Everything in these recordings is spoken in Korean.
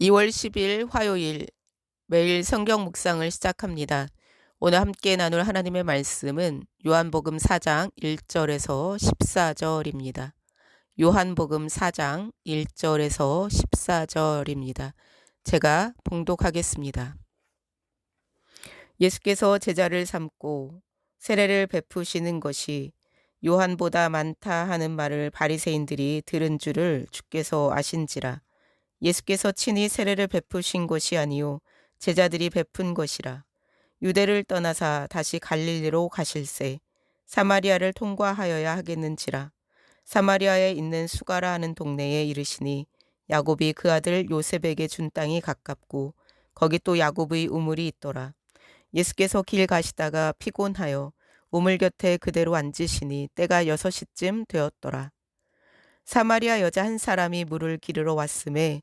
2월 10일 화요일 매일 성경 묵상을 시작합니다. 오늘 함께 나눌 하나님의 말씀은 요한복음 4장 1절에서 14절입니다. 요한복음 4장 1절에서 14절입니다. 제가 봉독하겠습니다. 예수께서 제자를 삼고 세례를 베푸시는 것이 요한보다 많다 하는 말을 바리새인들이 들은 줄을 주께서 아신지라 예수께서 친히 세례를 베푸신 것이 아니요 제자들이 베푼 것이라. 유대를 떠나사 다시 갈릴리로 가실새 사마리아를 통과하여야 하겠는지라. 사마리아에 있는 수가라 하는 동네에 이르시니 야곱이 그 아들 요셉에게 준 땅이 가깝고 거기 또 야곱의 우물이 있더라. 예수께서 길 가시다가 피곤하여 우물 곁에 그대로 앉으시니 때가 여섯 시쯤 되었더라. 사마리아 여자 한 사람이 물을 기르러 왔음에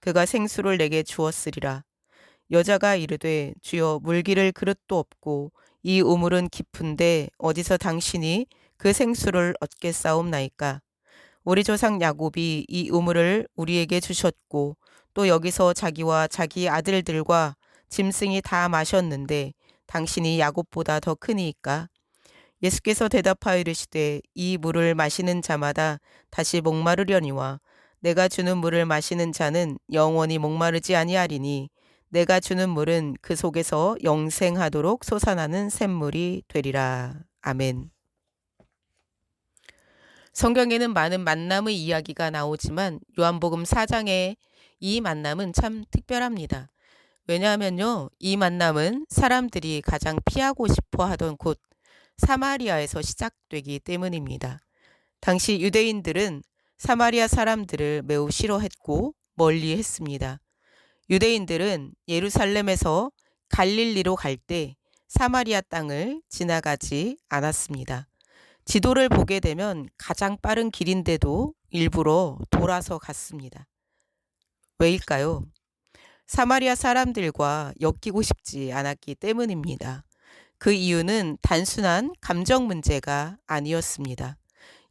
그가 생수를 내게 주었으리라. 여자가 이르되 주여 물기를 그릇도 없고 이 우물은 깊은데 어디서 당신이 그 생수를 얻겠사옵나이까. 우리 조상 야곱이 이 우물을 우리에게 주셨고 또 여기서 자기와 자기 아들들과 짐승이 다 마셨는데 당신이 야곱보다 더 크니이까. 예수께서 대답하여 이르시되 이 물을 마시는 자마다 다시 목마르려니와 내가 주는 물을 마시는 자는 영원히 목마르지 아니하리니 내가 주는 물은 그 속에서 영생하도록 솟아나는 샘물이 되리라. 아멘. 성경에는 많은 만남의 이야기가 나오지만 요한복음 4장의 이 만남은 참 특별합니다. 왜냐하면요, 이 만남은 사람들이 가장 피하고 싶어 하던 곳 사마리아에서 시작되기 때문입니다. 당시 유대인들은 사마리아 사람들을 매우 싫어했고 멀리 했습니다. 유대인들은 예루살렘에서 갈릴리로 갈 때 사마리아 땅을 지나가지 않았습니다. 지도를 보게 되면 가장 빠른 길인데도 일부러 돌아서 갔습니다. 왜일까요? 사마리아 사람들과 엮이고 싶지 않았기 때문입니다. 그 이유는 단순한 감정 문제가 아니었습니다.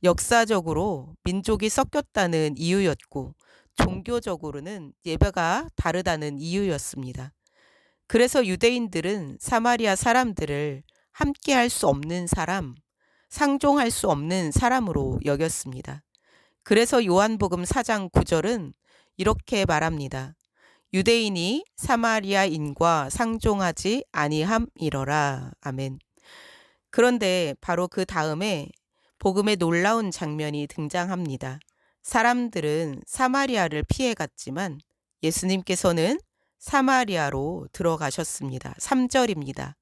역사적으로 민족이 섞였다는 이유였고 종교적으로는 예배가 다르다는 이유였습니다. 그래서 유대인들은 사마리아 사람들을 함께 할 수 없는 사람, 상종할 수 없는 사람으로 여겼습니다. 그래서 요한복음 4장 9절은 이렇게 말합니다. 유대인이 사마리아인과 상종하지 아니함이러라. 아멘. 그런데 바로 그 다음에 복음의 놀라운 장면이 등장합니다. 사람들은 사마리아를 피해 갔지만 예수님께서는 사마리아로 들어가셨습니다. 3절입니다.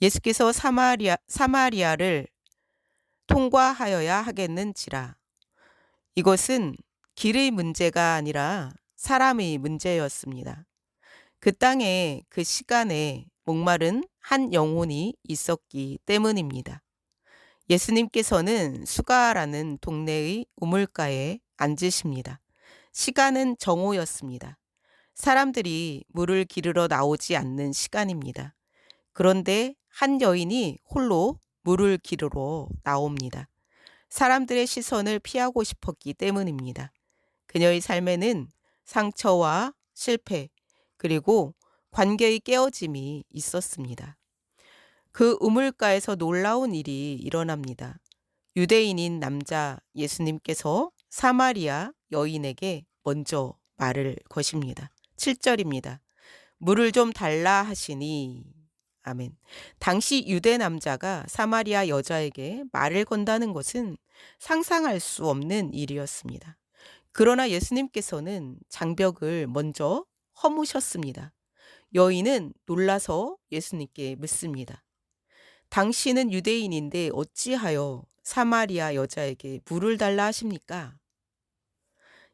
예수께서 사마리아, 사마리아를 통과하여야 하겠는지라. 이것은 길의 문제가 아니라 사람의 문제였습니다. 그 땅에 그 시간에 목마른 한 영혼이 있었기 때문입니다. 예수님께서는 수가라는 동네의 우물가에 앉으십니다. 시간은 정오였습니다. 사람들이 물을 기르러 나오지 않는 시간입니다. 그런데 한 여인이 홀로 물을 기르러 나옵니다. 사람들의 시선을 피하고 싶었기 때문입니다. 그녀의 삶에는 상처와 실패, 그리고 관계의 깨어짐이 있었습니다. 그 우물가에서 놀라운 일이 일어납니다. 유대인인 남자 예수님께서 사마리아 여인에게 먼저 말을 거십니다. 7절입니다. 물을 좀 달라 하시니 아멘. 당시 유대 남자가 사마리아 여자에게 말을 건다는 것은 상상할 수 없는 일이었습니다. 그러나 예수님께서는 장벽을 먼저 허무셨습니다. 여인은 놀라서 예수님께 묻습니다. 당신은 유대인인데 어찌하여 사마리아 여자에게 물을 달라 하십니까?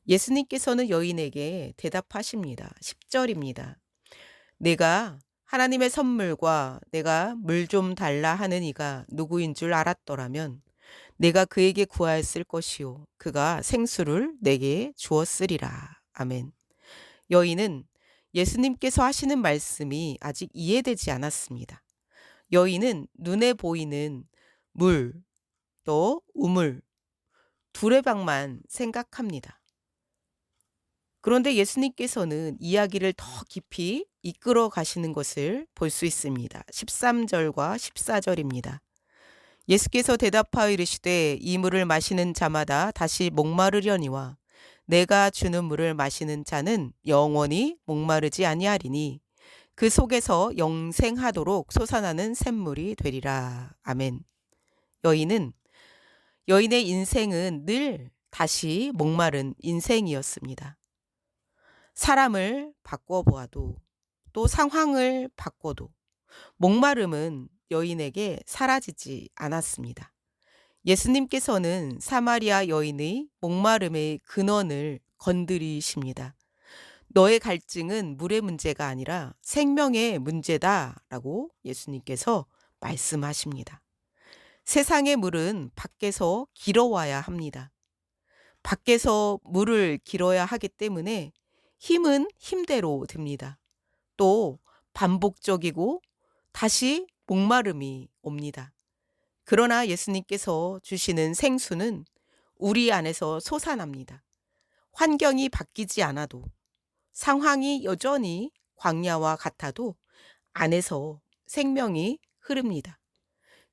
예수님께서는 여인에게 대답하십니다. 10절입니다. 내가 하나님의 선물과 내가 물 좀 달라 하는 이가 누구인 줄 알았더라면 내가 그에게 구하였을 것이요 그가 생수를 내게 주었으리라. 아멘. 여인은 예수님께서 하시는 말씀이 아직 이해되지 않았습니다. 여인은 눈에 보이는 물, 또 우물, 두레방만 생각합니다. 그런데 예수님께서는 이야기를 더 깊이 이끌어 가시는 것을 볼 수 있습니다. 13절과 14절입니다. 예수께서 대답하여 이르시되 이 물을 마시는 자마다 다시 목마르려니와 내가 주는 물을 마시는 자는 영원히 목마르지 아니하리니 그 속에서 영생하도록 솟아나는 샘물이 되리라. 아멘. 여인은 여인의 인생은 늘 다시 목마른 인생이었습니다. 사람을 바꿔 보아도 또 상황을 바꿔도 목마름은 여인에게 사라지지 않았습니다. 예수님께서는 사마리아 여인의 목마름의 근원을 건드리십니다. 너의 갈증은 물의 문제가 아니라 생명의 문제다라고 예수님께서 말씀하십니다. 세상의 물은 밖에서 길어와야 합니다. 밖에서 물을 길어야 하기 때문에 힘은 힘대로 듭니다. 또 반복적이고 다시 목마름이 옵니다. 그러나 예수님께서 주시는 생수는 우리 안에서 솟아납니다. 환경이 바뀌지 않아도 상황이 여전히 광야와 같아도 안에서 생명이 흐릅니다.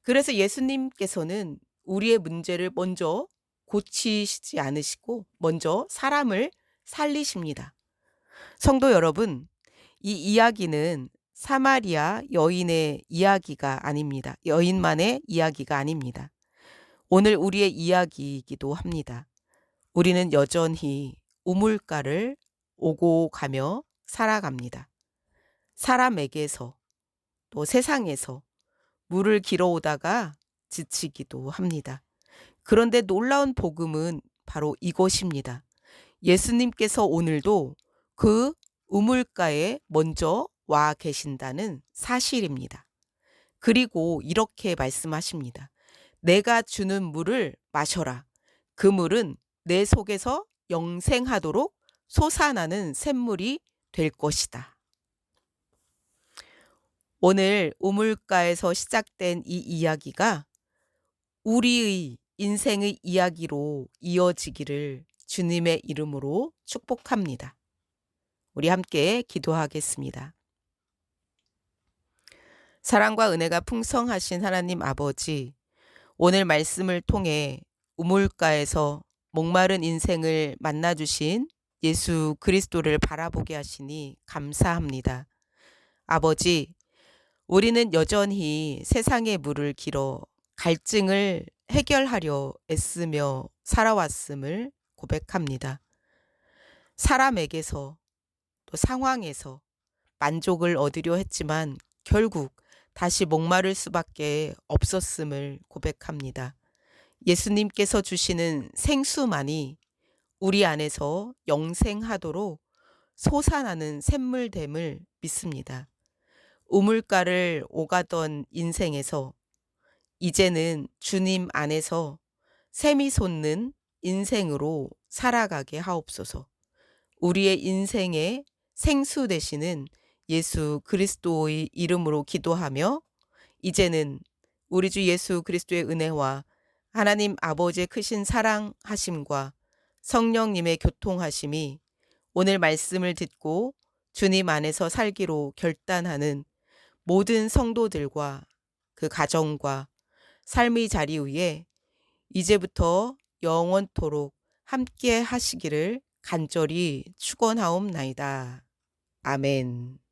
그래서 예수님께서는 우리의 문제를 먼저 고치시지 않으시고 먼저 사람을 살리십니다. 성도 여러분, 이 이야기는 사마리아 여인의 이야기가 아닙니다. 여인만의 이야기가 아닙니다. 오늘 우리의 이야기이기도 합니다. 우리는 여전히 우물가를 오고 가며 살아갑니다. 사람에게서 또 세상에서 물을 길어오다가 지치기도 합니다. 그런데 놀라운 복음은 바로 이것입니다. 예수님께서 오늘도 그 우물가에 먼저 와 계신다는 사실입니다. 그리고 이렇게 말씀하십니다. 내가 주는 물을 마셔라. 그 물은 내 속에서 영생하도록 솟아나는 샘물이 될 것이다. 오늘 우물가에서 시작된 이 이야기가 우리의 인생의 이야기로 이어지기를 주님의 이름으로 축복합니다. 우리 함께 기도하겠습니다. 사랑과 은혜가 풍성하신 하나님 아버지, 오늘 말씀을 통해 우물가에서 목마른 인생을 만나주신 예수 그리스도를 바라보게 하시니 감사합니다. 아버지, 우리는 여전히 세상의 물을 길어 갈증을 해결하려 애쓰며 살아왔음을 고백합니다. 사람에게서 또 상황에서 만족을 얻으려 했지만 결국 다시 목마를 수밖에 없었음을 고백합니다. 예수님께서 주시는 생수만이 우리 안에서 영생하도록 솟아나는 샘물됨을 믿습니다. 우물가를 오가던 인생에서 이제는 주님 안에서 샘이 솟는 인생으로 살아가게 하옵소서. 우리의 인생의 생수 되시는 예수 그리스도의 이름으로 기도하며 이제는 우리 주 예수 그리스도의 은혜와 하나님 아버지의 크신 사랑하심과 성령님의 교통하심이 오늘 말씀을 듣고 주님 안에서 살기로 결단하는 모든 성도들과 그 가정과 삶의 자리 위에 이제부터 영원토록 함께 하시기를 간절히 축원하옵나이다. 아멘.